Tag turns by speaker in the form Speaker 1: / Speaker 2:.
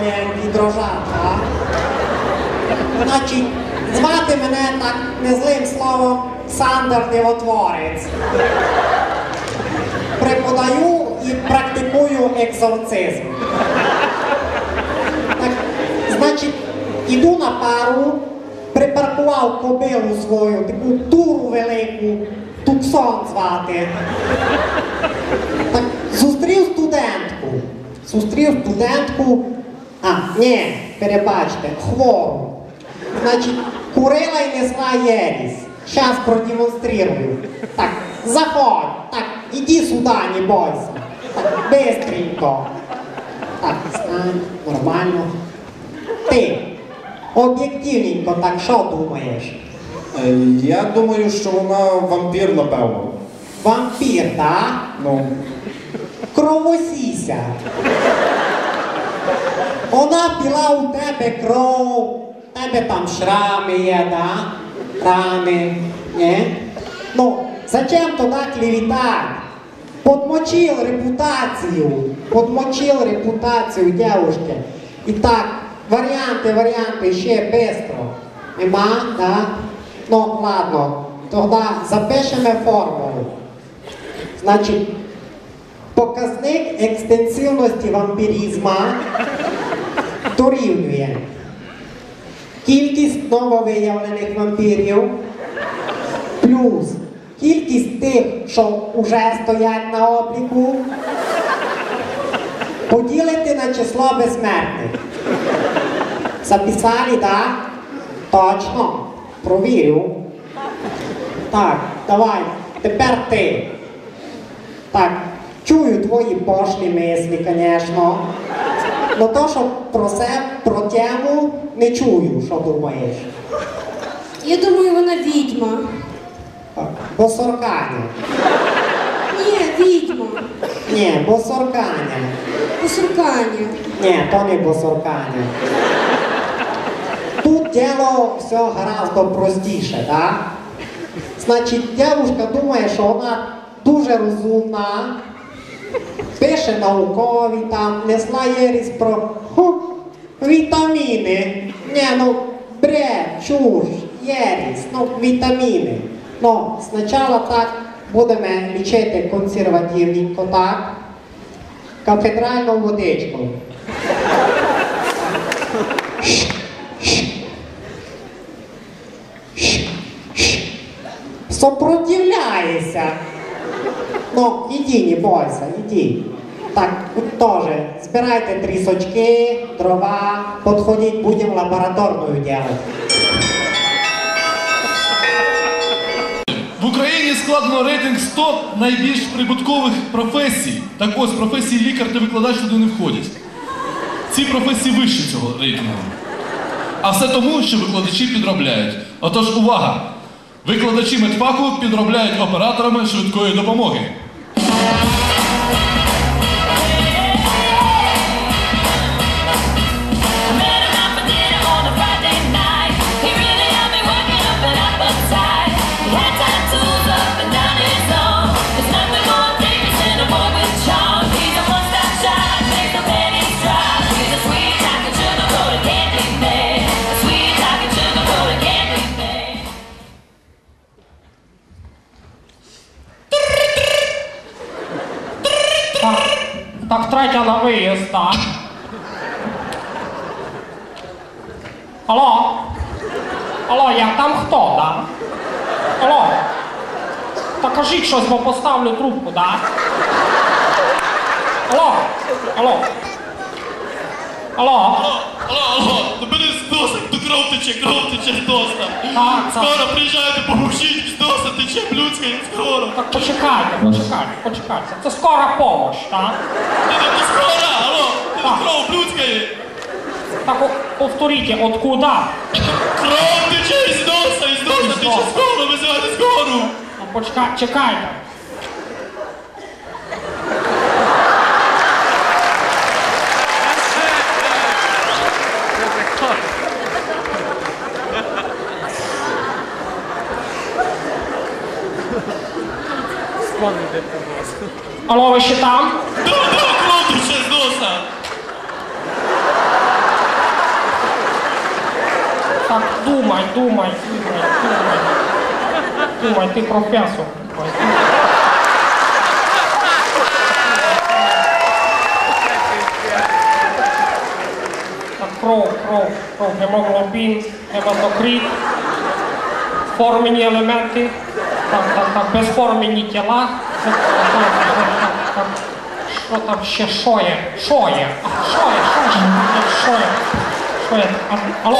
Speaker 1: моя відрожата. Значить, звати мене так незлим словом Сандер Дивотворець. Преподаю і практикую екзорцизм. Так, Значить, іду на пару, припаркував кобилу свою, таку туру велику, Туксон звати. Так, Зустрів студентку. Зустрів студентку. А, ні, перебачте, хвору. Значить, курила і несла єрість. Щас продемонстрирую. Так, заходь. Так, іди сюди, не бойся. Так, бистренько. Так, стань, нормально. Ти, об'єктивненько, так що думаєш?
Speaker 2: Е, Я думаю, що вона вампір, напевно.
Speaker 1: Вампір, так?
Speaker 2: Ну,
Speaker 1: Кровосіся. Вона пила у тебе кров, у тебе там шрами є, да? Рани. Ні? Ну, зачем тоді клеветать? Подмочил репутацию. Подмочил репутацию девушки. І так, варіанти, варіанти ще быстро. Нема, да? Ну, ладно. Тоді запишемо формулу. Значить, показник екстенсивності вампірізма дорівнює кількість нововиявлених вампірів плюс кількість тих, що вже стоять на обліку, поділити на число безсмертних. Записали, так? Точно. Провірю. Так, давай, тепер ти. Так, чую твої пошлі мислі, звісно. Но то, що про себе, про тему не чую, що думаєш.
Speaker 3: Я думаю, вона відьма.
Speaker 1: Так, Босорканя.
Speaker 3: Ні, відьма.
Speaker 1: Ні, босорканя.
Speaker 3: Посуркання.
Speaker 1: Ні, то не босорканя. Тут діло все гораздо простіше, так? Значить, дівчинка думає, що вона дуже розумна, пише наукові там, несла єрість про ху, вітаміни. Ні, ну бред, чуш, єрість, ну вітаміни. Ну, спочатку так будемо лічити консервативненько, так? Кафедральну водичку. Сопротивляється. Ну, іди, не бойся, іди. Так, теж. Збирайте трісочки, дрова, подходіть, будемо лабораторную делать.
Speaker 4: В Україні складено рейтинг 100 найбільш прибуткових професій. Так ось професії лікар та викладач туди не входять. Ці професії вище цього рейтингу. А все тому, що викладачі підробляють. Отож, увага! Викладачі медфаху підробляють операторами швидкої допомоги.
Speaker 5: Música третя на виїзд, так? Алло? Алло, як там хто, да? Алло? Та кажіть щось, бо поставлю трубку, да? Алло? Алло? Алло?
Speaker 4: Алло, алло, мене з носа, кров тече, кров тече з носа.
Speaker 5: Так, так.
Speaker 4: Скоро приїжджайте, поможіть, блюдська, скоро.
Speaker 5: Так почекайте, почекайте, почекайте. Це скора помощ, так?
Speaker 4: Та не скоро, алло, ти
Speaker 5: Так.
Speaker 4: кров блюдська.
Speaker 5: Так о- повторіть, откуда?
Speaker 4: Кров тече із носа, із носа
Speaker 5: Із
Speaker 4: тече
Speaker 5: носа.
Speaker 4: скоро, визивайте скору.
Speaker 5: Ну, почекайте, чекайте. Алло, ще там?
Speaker 4: Да, да, тече з носа.
Speaker 5: Так, думай, думай, думай, думай. Думай, ти професор. Думай, думай. Кров, кров, кров, гемоглобін, гематокрит, формені елементи, так, так, так, безформені тіла. Що там ще, що є? Що є? А, що є? Що є? Що є? Що є? Алло?